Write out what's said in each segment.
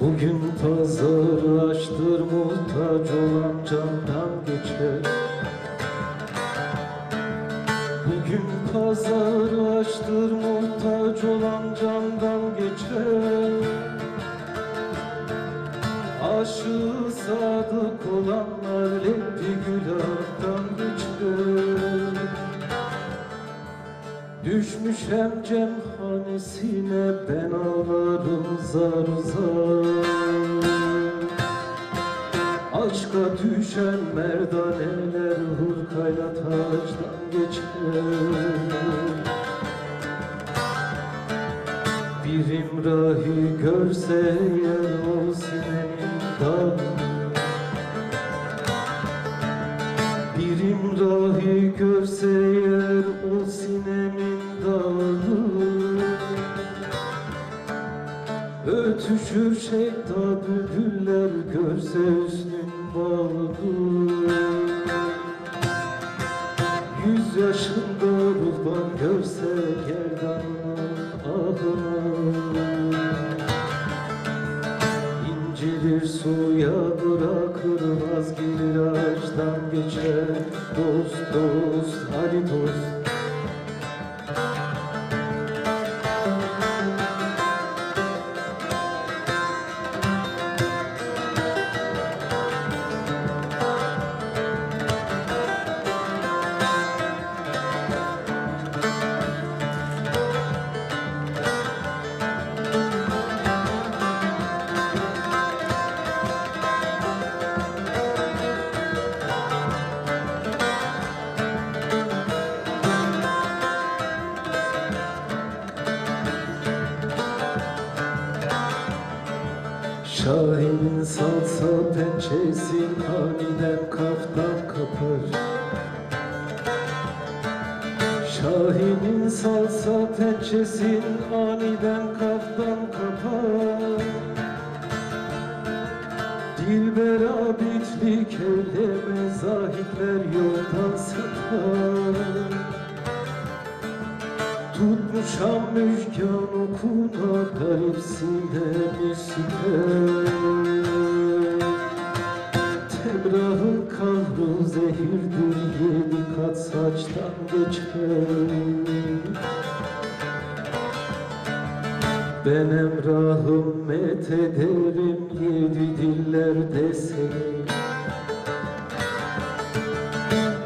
Bugün pazar açtır muhtaç olan candan geçer. Bugün pazar açtır muhtaç olan candan geçer. Aşığı sadık olanlar lepli günahtan geçer. Düşmüşem cemhanesine ben ağlarım zar zar. Aşka düşen merdaneler hırkayla taçtan geçer. Bir imrahi görse yer o sinemin dağı Bir imrahi görse yer o sinemin dağı Ötüşür şeyda bülbüller görse hüsnün bağını Yüz yaşında ruhban görse gerdanın ahını İncilir suya bırakır vazgelir ağaçtan geçer Dost dost hadi dost Şahin salsa pençesi aniden kaftan kapar Şahinin salsa pençesin aniden kaftan kapar. Dilber abidlik eyleme zahitler yoldan sapar Tutmuşam müşkan okuna garipsine müsiker Temrahın kahru zehirdir yedi kat saçtan geçer Ben emrahım met ederim yedi dillerde seni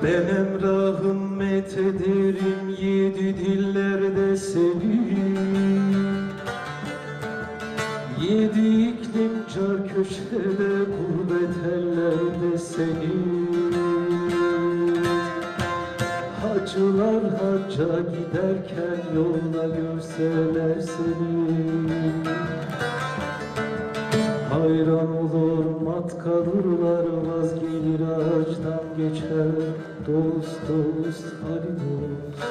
ben emrahım met ederim yedi dillerde gurbet ellerde seni Hacılar hacca giderken yolda görseler seni. Hayran olur mat kalırlar vazgelir ağaçtan geçer. Dost dost hadi dost